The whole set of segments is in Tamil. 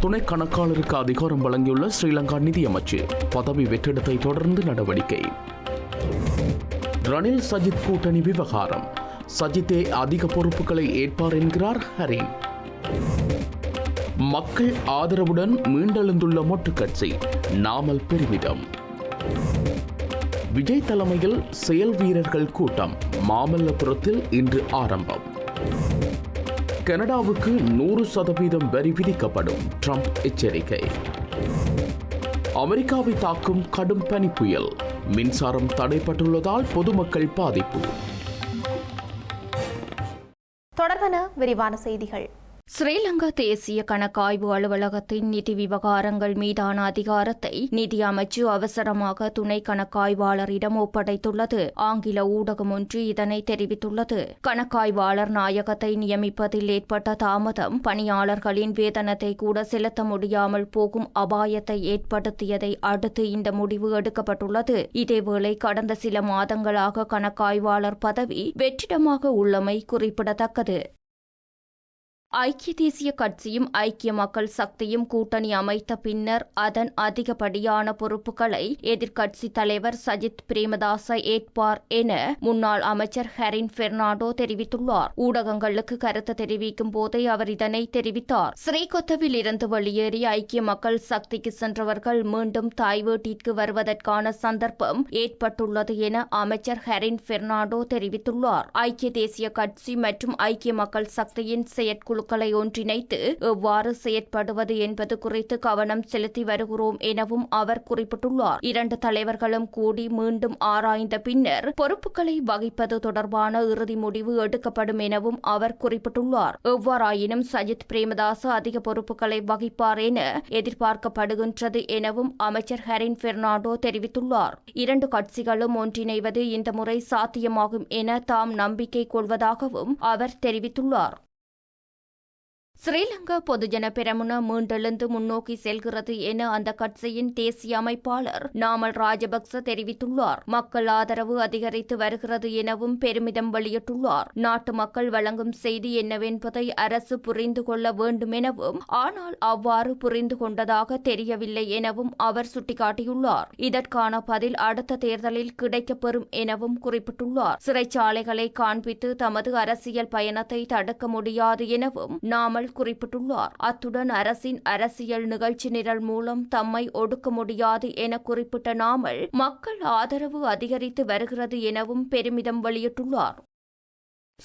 துணை கணக்காளருக்கு அதிகாரம் வழங்கியுள்ள ஸ்ரீலங்கா நிதியமைச்சு. பதவி வெற்றிடத்தை தொடர்ந்து நடவடிக்கை. ரணில் சஜித் கூட்டணி விவகாரம். சஜித்தே அதிக பொறுப்புகளை ஏற்பார் என்கிறார் ஹரி. மக்கள் ஆதரவுடன் மீண்டெழுந்துள்ள மொட்டு கட்சி நாமல் பெருமிதம். விஜய் தலைமையில் செயல் வீரர்கள் கூட்டம் மாமல்லபுரத்தில் இன்று ஆரம்பம். கனடாவுக்கு நூறு சதவீதம் வரி விதிக்கப்படும் ட்ரம்ப் எச்சரிக்கை. அமெரிக்காவை தாக்கும் கடும் பனி புயல் மின்சாரம் தடைப்பட்டுள்ளதால் பொதுமக்கள் பாதிப்பு. தொடர்பென விரிவான செய்திகள். ஸ்ரீலங்கா தேசிய கணக்காய்வு அலுவலகத்தின் நிதி விவகாரங்கள் மீதான அதிகாரத்தை நிதி அமைச்சு அவசரமாக துணை கணக்காய்வாளரிடம் ஒப்படைத்துள்ளது. ஆங்கில ஊடகம் ஒன்று இதனை தெரிவித்துள்ளது. கணக்காய்வாளர் நாயகத்தை நியமிப்பதில் ஏற்பட்ட தாமதம் பணியாளர்களின் வேதனத்தை கூட செலுத்த முடியாமல் போகும் அபாயத்தை ஏற்படுத்தியதை அடுத்து இந்த முடிவு எடுக்கப்பட்டுள்ளது. இதேவேளை கடந்த சில மாதங்களாக கணக்காய்வாளர் பதவி வெற்றிடமாக உள்ளமை குறிப்பிடத்தக்கது. ஐக்கிய தேசிய கட்சியும் ஐக்கிய மக்கள் சக்தியும் கூட்டணி அமைத்த பின்னர் அதன் அதிகப்படியான பொறுப்புகளை எதிர்க்கட்சி தலைவர் சஜித் பிரேமதாச ஏற்பார் என முன்னாள் அமைச்சர் ஹெரின் பெர்னாண்டோ தெரிவித்துள்ளார். ஊடகங்களுக்கு கருத்து தெரிவிக்கும் போதே அவர் இதனை தெரிவித்தார். ஸ்ரீகொத்தவில் இருந்து வெளியேறி ஐக்கிய மக்கள் சக்திக்கு சென்றவர்கள் மீண்டும் தாய் வீட்டிற்கு வருவதற்கான சந்தர்ப்பம் ஏற்பட்டுள்ளது என அமைச்சர் ஹெரின் பெர்னாண்டோ தெரிவித்துள்ளார். ஐக்கிய தேசிய கட்சி மற்றும் ஐக்கிய மக்கள் சக்தியின் செயற்குழு குழுக்களை ஒன்றிணைத்து எவ்வாறு செயற்படுவது என்பது குறித்து கவனம் செலுத்தி வருகிறோம் எனவும் அவர் குறிப்பிட்டுள்ளார். இரண்டு தலைவர்களும் கூடி மீண்டும் ஆராய்ந்த பின்னர் பொறுப்புகளை வகிப்பது தொடர்பான இறுதி முடிவு எடுக்கப்படும் எனவும் அவர் குறிப்பிட்டுள்ளார். எவ்வாறாயினும் சஜித் பிரேமதாச அதிக பொறுப்புகளை வகிப்பார் என எதிர்பார்க்கப்படுகின்றது எனவும் அமைச்சர் ஹரின் பெர்னாண்டோ தெரிவித்துள்ளார். இரண்டு கட்சிகளும் ஒன்றிணைவது இந்த முறை சாத்தியமாகும் என தாம் நம்பிக்கை கொள்வதாகவும் அவர் தெரிவித்துள்ளார். ஸ்ரீலங்கா பொதுஜன பெரமுன மீண்டெழுந்து முன்னோக்கி செல்கிறது என அந்த கட்சியின் தேசிய அமைப்பாளர் நாமல் ராஜபக்ச தெரிவித்துள்ளார். மக்கள் ஆதரவு அதிகரித்து வருகிறது எனவும் பெருமிதம் வெளியிட்டுள்ளார். நாட்டு மக்கள் வழங்கும் செய்தி என்னவென்பதை அரசு புரிந்து கொள்ள வேண்டும் எனவும் ஆனால் அவ்வாறு புரிந்து கொண்டதாக தெரியவில்லை எனவும் அவர் சுட்டிக்காட்டியுள்ளார். இதற்கான பதில் அடுத்த தேர்தலில் கிடைக்கப்பெறும் எனவும் குறிப்பிட்டுள்ளார். சிறைச்சாலைகளை காண்பித்து தமது அரசியல் பயணத்தை தடுக்க முடியாது எனவும் நாமல் குறிப்பிட்டுள்ளார். அத்துடன் அரசின் அரசியல் நிகழ்ச்சி நிரல் மூலம் தம்மை ஒடுக்க முடியாது என குறிப்பிட்ட நாமல் மக்கள் ஆதரவு அதிகரித்து வருகிறது எனவும் பெருமிதம் வெளியிட்டுள்ளார்.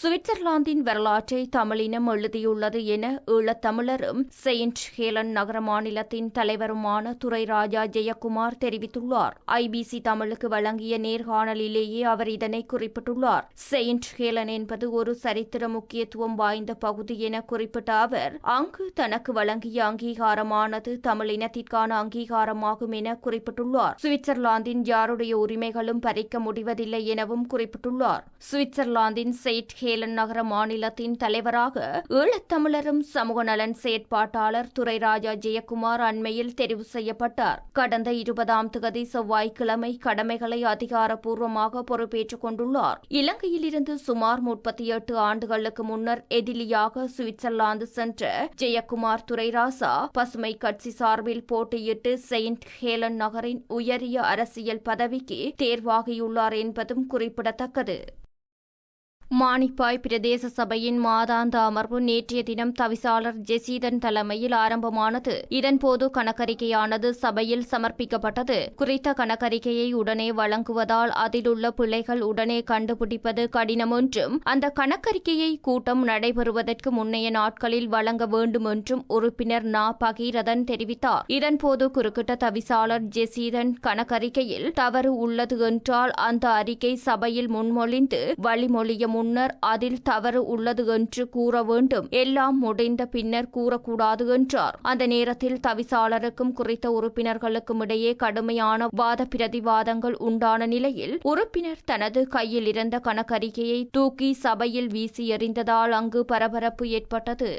சுவிட்சர்லாந்தின் வரலாற்றை தமிழினம் எழுதியுள்ளது என ஈழத்தமிழரும் செயின்ட் ஹேலன் நகர மாநிலத்தின் தலைவருமான துரைராஜா ஜெயக்குமார் தெரிவித்துள்ளார். ஐபிசி தமிழுக்கு வழங்கிய நேர்காணலிலேயே அவர் இதனை குறிப்பிட்டுள்ளார். செயின்ட் ஹேலன் என்பது ஒரு சரித்திர முக்கியத்துவம் வாய்ந்த பகுதி என குறிப்பிட்ட அவர் அங்கு தனக்கு வழங்கிய அங்கீகாரமானது தமிழினத்திற்கான அங்கீகாரமாகும் என குறிப்பிட்டுள்ளார். சுவிட்சர்லாந்தின் யாருடைய உரிமைகளும் பறிக்க முடிவதில்லை எனவும் குறிப்பிட்டுள்ளார். சுவிட்சர்லாந்தின் செயின்ட் ஹேலன் நகர மாநிலத்தின் தலைவராக ஈழத்தமிழரும் சமூக நலன் செயற்பாட்டாளர் துரைராஜா ஜெயக்குமார் அண்மையில் தெரிவு செய்யப்பட்டார். கடந்த இருபதாம் தேதி செவ்வாய்க்கிழமை கடமைகளை அதிகாரப்பூர்வமாக பொறுப்பேற்றுக் கொண்டுள்ளார். இலங்கையில் இருந்து சுமார் முப்பத்தி எட்டு ஆண்டுகளுக்கு முன்னர் எதிலியாக சுவிட்சர்லாந்து சென்ற ஜெயக்குமார் துரைராசா பசுமை கட்சி சார்பில் போட்டியிட்டு செயின்ட் ஹேலன் நகரின் உயரிய அரசியல் பதவிக்கு தேர்வாகியுள்ளார் என்பதும் குறிப்பிடத்தக்கது. மானிப்பாய் பிரதேச சபையின் மாதாந்த அமர்வு நேற்றைய தினம் தவிசாளர் ஜெசீதன் தலைமையில் ஆரம்பமானது. இதன்போது கணக்கறிக்கையானது சபையில் சமர்ப்பிக்கப்பட்டது. குறித்த கணக்கறிக்கையை உடனே வழங்குவதால் அதிலுள்ள பிள்ளைகள் உடனே கண்டுபிடிப்பது கடினம் என்றும் அந்த கணக்கறிக்கையை கூட்டம் நடைபெறுவதற்கு முன்னைய நாட்களில் வழங்க வேண்டும் என்றும் உறுப்பினர் நா. பகீரதன் தெரிவித்தார். இதன்போது குறுக்கிட்ட தவிசாளர் ஜெசீதன் கணக்கறிக்கையில் தவறு உள்ளது என்றால் அந்த அறிக்கை சபையில் முன்மொழிந்து வழிமொழிய முன் முன்னர் அதில் தவறு உள்ளது என்று கூற வேண்டும். எல்லாம் முடிந்த பின்னர் கூறக்கூடாது என்றார். அந்த நேரத்தில் தவிசாளருக்கும் குறித்த உறுப்பினர்களுக்கும் இடையே கடுமையான வாத பிரதிவாதங்கள் உண்டான நிலையில் உறுப்பினர் தனது கையில் இருந்த கணக்கறிக்கையை தூக்கி சபையில் வீசி எறிந்ததால் அங்கு பரபரப்பு ஏற்பட்டது.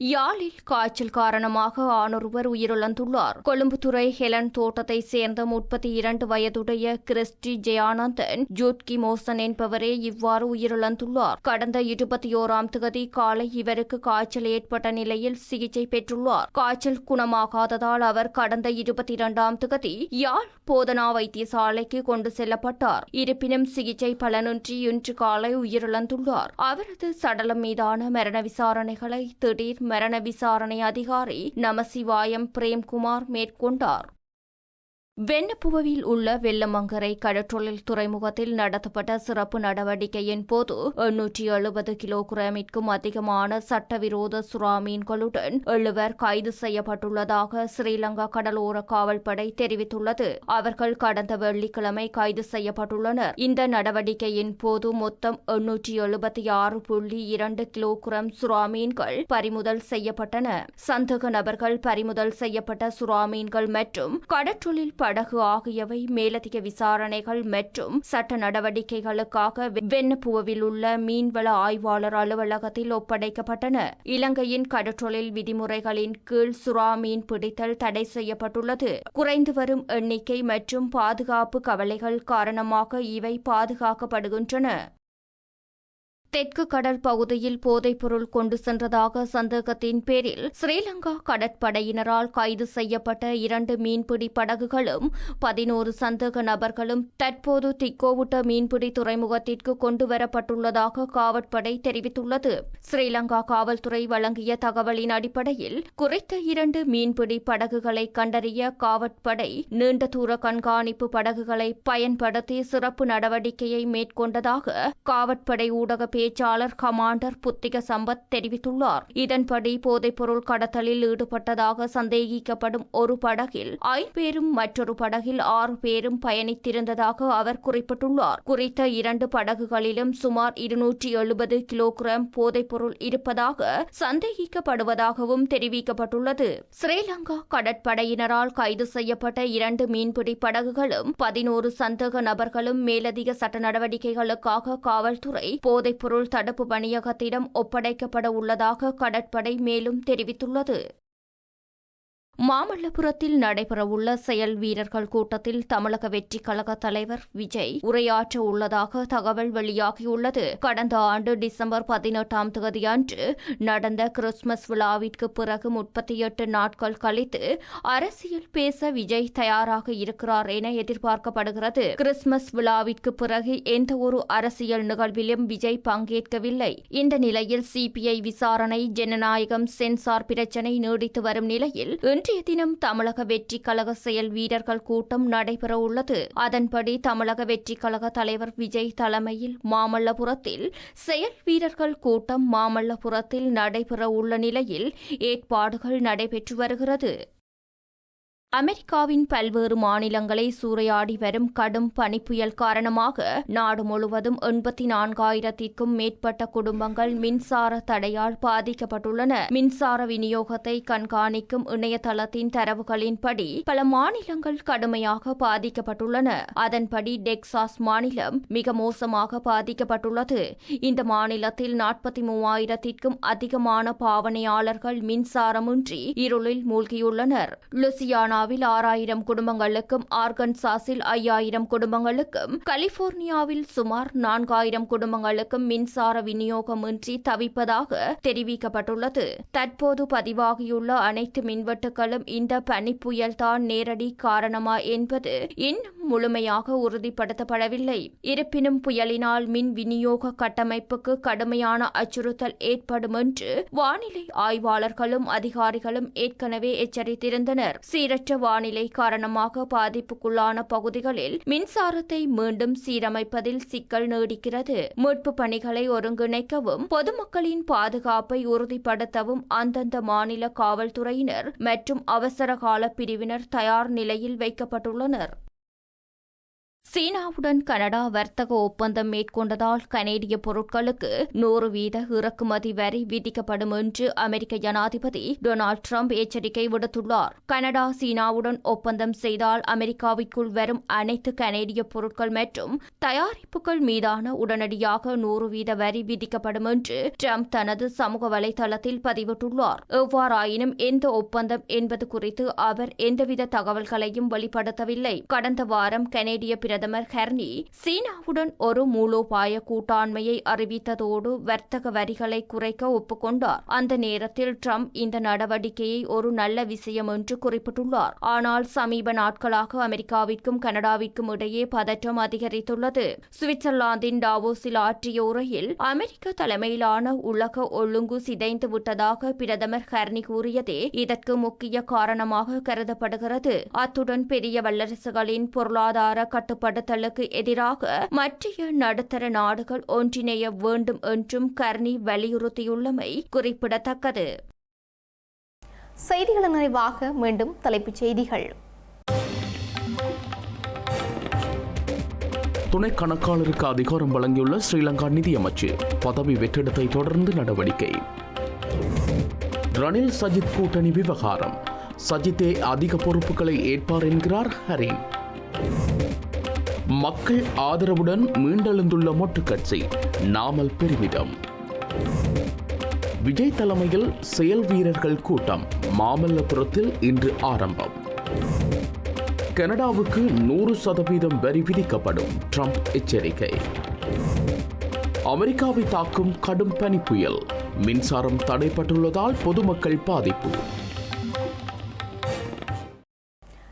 யாழில் காய்ச்சல் காரணமாக ஆணொருவர் உயிரிழந்துள்ளார். கொழும்புத்துறை ஹெலன் தோட்டத்தை சேர்ந்த முப்பத்தி இரண்டு வயதுடைய கிறிஸ்டி ஜெயானந்தன் ஜூட்கி மோசன் என்பவரே இவ்வாறு உயிரிழந்துள்ளார். கடந்த இருபத்தி ஓராம் தேதி காலை இவருக்கு காய்ச்சல் ஏற்பட்ட நிலையில் சிகிச்சை பெற்றுள்ளார். காய்ச்சல் குணமாகாததால் அவர் கடந்த இருபத்தி இரண்டாம் தேதி யாழ் போதனா வைத்தியசாலைக்கு கொண்டு செல்லப்பட்டார். இருப்பினும் சிகிச்சை பலனின்றி இன்று காலை உயிரிழந்துள்ளார். அவரது சடலம் மீதான மரண விசாரணைகளை திடீர் மரண விசாரணை அதிகாரி நமசிவாயம் பிரேம்குமார் மேற்கொண்டார். வெண்ணப்புவில் உள்ள வெள்ளமங்கரை கடற்றொழில் துறைமுகத்தில் நடத்தப்பட்ட சிறப்பு நடவடிக்கையின் போது எண்ணூற்றி எழுபது கிலோகிராமிற்கும் அதிகமான சட்டவிரோத சுறா மீன்களுடன் எழுவர் கைது செய்யப்பட்டுள்ளதாக ஸ்ரீலங்கா கடலோர காவல்படை தெரிவித்துள்ளது. அவர்கள் கடந்த வெள்ளிக்கிழமை கைது செய்யப்பட்டுள்ளனர். இந்த நடவடிக்கையின் போது மொத்தம் எண்ணூற்றி எழுபத்தி ஆறு புள்ளி இரண்டு கிலோகிராம் சுறா மீன்கள் பறிமுதல் செய்யப்பட்டன. சந்தேக நபர்கள் பறிமுதல் செய்யப்பட்ட சுறா மீன்கள் மற்றும் கடற்றொழில் படகு ஆகியவை மேலதிக விசாரணைகள் மற்றும் சட்ட நடவடிக்கைகளுக்காக வெண்ணப்புவில் உள்ள மீன்வள ஆய்வாளர் அலுவலகத்தில் ஒப்படைக்கப்பட்டன. இலங்கையின் கடற்றொழில் விதிமுறைகளின் கீழ் சுறா மீன் பிடித்தல் தடை செய்யப்பட்டுள்ளது. குறைந்து வரும் எண்ணிக்கை மற்றும் பாதுகாப்பு கவலைகள் காரணமாக இவை பாதுகாக்கப்படுகின்றன. தெற்கு கடல் பகுதியில் போதைப்பொருள் கொண்டு சென்றதாக சந்தேகத்தின் பேரில் ஸ்ரீலங்கா கடற்படையினரால் கைது செய்யப்பட்ட இரண்டு மீன்பிடி படகுகளும் பதினோரு சந்தேக நபர்களும் தற்போது திக்கோவுட்ட மீன்பிடி துறைமுகத்திற்கு கொண்டுவரப்பட்டுள்ளதாக காவற்படை தெரிவித்துள்ளது. ஸ்ரீலங்கா காவல்துறை வழங்கிய தகவலின் அடிப்படையில் குறித்த இரண்டு மீன்பிடி படகுகளை கண்டறிய காவற்படை நீண்ட தூர கண்காணிப்பு படகுகளை பயன்படுத்தி சிறப்பு நடவடிக்கையை மேற்கொண்டதாக காவற்படை ஊடக பேச்சாளர் கமாண்டர் புத்திக சம்பத் தெரிவித்துள்ளார். இதன்படி போதைப்பொருள் கடத்தலில் ஈடுபட்டதாக சந்தேகிக்கப்படும் ஒரு படகில் ஐந்து பேரும் மற்றொரு படகில் ஆறு பேரும் பயணித்திருந்ததாக அவர் குறிப்பிட்டுள்ளார். குறித்த இரண்டு படகுகளிலும் சுமார் இருநூற்றி எழுபது கிலோகிராம் போதைப்பொருள் இருப்பதாக சந்தேகிக்கப்படுவதாகவும் தெரிவிக்கப்பட்டுள்ளது. ஸ்ரீலங்கா கடற்படையினரால் கைது செய்யப்பட்ட இரண்டு மீன்பிடி படகுகளும் பதினோரு சந்தேக நபர்களும் மேலதிக சட்ட நடவடிக்கைகளுக்காக காவல்துறை போதைப்பொருள் தடுப்பு பணியகத்திடம் ஒப்படைக்கப்பட உள்ளதாக கடற்படை மேலும் தெரிவித்துள்ளது. மாமல்லபுரத்தில் நடைபெறவுள்ள செயல் வீரர்கள் கூட்டத்தில் தமிழக வெற்றி கழக தலைவர் விஜய் உரையாற்ற உள்ளதாக தகவல் வெளியாகியுள்ளது. கடந்த ஆண்டு டிசம்பர் பதினெட்டாம் தேதி அன்று நடந்த கிறிஸ்துமஸ் விழாவிற்கு பிறகு முப்பத்தி எட்டு நாட்கள் கழித்து அரசியல் பேச விஜய் தயாராக இருக்கிறார் என எதிர்பார்க்கப்படுகிறது. கிறிஸ்துமஸ் விழாவிற்கு பிறகு எந்த ஒரு அரசியல் நிகழ்விலும் விஜய் பங்கேற்கவில்லை. இந்த நிலையில் சிபிஐ விசாரணை ஜனநாயகம் சென்சார் பிரச்சினை நீடித்து வரும் நிலையில் இன்றைய தினம் தமிழக வெற்றி கழக செயல் வீரர்கள் கூட்டம் நடைபெறவுள்ளது அதன்படி தமிழக வெற்றி கழக தலைவர் விஜய் தலைமையில் மாமல்லபுரத்தில் செயல் வீரர்கள் கூட்டம் மாமல்லபுரத்தில் நடைபெறவுள்ள நிலையில் ஏற்பாடுகள் நடைபெற்று வருகிறது. அமெரிக்காவின் பல்வேறு மாநிலங்களை சூறையாடி வரும் கடும் பனிப்புயல் காரணமாக நாடு முழுவதும் எண்பத்தி நான்காயிரத்திற்கும் மேற்பட்ட குடும்பங்கள் மின்சார தடையால் பாதிக்கப்பட்டுள்ளன. மின்சார விநியோகத்தை கண்காணிக்கும் இணையதளத்தின் தரவுகளின்படி பல மாநிலங்கள் கடுமையாக பாதிக்கப்பட்டுள்ளன. அதன்படி டெக்சாஸ் மாநிலம் மிக மோசமாக பாதிக்கப்பட்டுள்ளது. இந்த மாநிலத்தில் நாற்பத்தி மூவாயிரத்திற்கும் அதிகமான பாவனையாளர்கள் மின்சாரமின்றி இருளில் மூழ்கியுள்ளனர். லுசியானா அரிசோனாவில் ஆறாயிரம் குடும்பங்களுக்கும் ஆர்கன்சாஸில் ஐயாயிரம் குடும்பங்களுக்கும் கலிபோர்னியாவில் சுமார் நான்காயிரம் குடும்பங்களுக்கும் மின்சார விநியோகமின்றி தவிப்பதாக தெரிவிக்கப்பட்டுள்ளது. தற்போது பதிவாகியுள்ள அனைத்து மின்வெட்டுகளும் இந்த பனிப்புயல்தான் நேரடி காரணமா என்பது இன்னும் முழுமையாக உறுதிப்படுத்தப்படவில்லை. இருப்பினும் புயலினால் மின் விநியோக கட்டமைப்புக்கு கடுமையான அச்சுறுத்தல் ஏற்படும் என்று வானிலை ஆய்வாளர்களும் அதிகாரிகளும் ஏற்கனவே எச்சரித்திருந்தனர். சீரற்ற வானிலை காரணமாக பாதிப்புக்குள்ளான பகுதிகளில் மின்சாரத்தை மீண்டும் சீரமைப்பதில் சிக்கல் நீடிக்கிறது. மீட்பு பணிகளை ஒருங்கிணைக்கவும் பொதுமக்களின் பாதுகாப்பை உறுதிப்படுத்தவும் அந்தந்த மாநில காவல்துறையினர் மற்றும் அவசரகால பிரிவினர் தயார் நிலையில் வைக்கப்பட்டுள்ளனர். சீனாவுடன் கனடா வர்த்தக ஒப்பந்தம் மேற்கொண்டதால் கனேடிய பொருட்களுக்கு நூறு வீத இறக்குமதி வரி விதிக்கப்படும் என்று அமெரிக்க ஜனாதிபதி டொனால்டு ட்ரம்ப் எச்சரிக்கை விடுத்துள்ளார். கனடா சீனாவுடன் ஒப்பந்தம் செய்தால் அமெரிக்காவிற்குள் வரும் அனைத்து கனேடிய பொருட்கள் மற்றும் தயாரிப்புகள் மீதான உடனடியாக நூறு வீத வரி விதிக்கப்படும் என்று ட்ரம்ப் தனது சமூக வலைதளத்தில் பதிவிட்டுள்ளார். எவ்வாறாயினும் எந்த ஒப்பந்தம் என்பது குறித்து அவர் எந்தவித தகவல்களையும் வெளிப்படுத்தவில்லை. கடந்த வாரம் கனேடிய பிரதமர் ஹெர்னி சீனாவுடன் ஒரு மூலோபாய கூட்டாண்மையை அறிவித்ததோடு வர்த்தக வரிகளை குறைக்க ஒப்புக்கொண்டார். அந்த நேரத்தில் ட்ரம்ப் இந்த நடவடிக்கையை ஒரு நல்ல விஷயம் என்று குறிப்பிட்டுள்ளார். ஆனால் சமீப நாட்களாக அமெரிக்காவிற்கும் கனடாவிற்கும் இடையே பதற்றம் அதிகரித்துள்ளது. சுவிட்சர்லாந்தின் டாவோஸில் ஆற்றிய உரையில் அமெரிக்க தலைமையிலான உலக ஒழுங்கு சிதைந்து விட்டதாக பிரதமர் ஹர்னி கூறியதே இதற்கு முக்கிய காரணமாக கருதப்படுகிறது. அத்துடன் பெரிய வல்லரசுகளின் பொருளாதார கட்டுப்பாடு கட்டுப்படுத்தலுக்கு எதிராக மற்றைய நடுத்தர நாடுகள் ஒன்றிணைய வேண்டும் என்றும் கர்னி வலியுறுத்தியுள்ளமை குறிப்பிடத்தக்கது. செய்திகளின் நிறைவாக மீண்டும் தலைப்புச் செய்திகள். துணை கணக்காளருக்கு அதிகாரம் வழங்கியுள்ள ஸ்ரீலங்கா நிதியமைச்சு பதவி வெற்றிடத்தை தொடர்ந்து நடவடிக்கை. ரணில் சஜித் கூட்டணி விவகாரம். சஜித்தே அதிக பொறுப்புகளை ஏற்பார் என்கிறார் ஹரின் மக்கள் ஆதரவுடன் மீண்டெழுந்துள்ள மொட்டு கட்சி நாமல் பெருமிதம். விஜய் தலைமையில் செயல் வீரர்கள் கூட்டம் மாமல்லபுரத்தில் இன்று ஆரம்பம். கனடாவுக்கு நூறு சதவீதம் வரி விதிக்கப்படும் ட்ரம்ப் எச்சரிக்கை. அமெரிக்காவை தாக்கும் கடும் பனி புயல் மின்சாரம் தடைப்பட்டுள்ளதால் பொதுமக்கள் பாதிப்பு.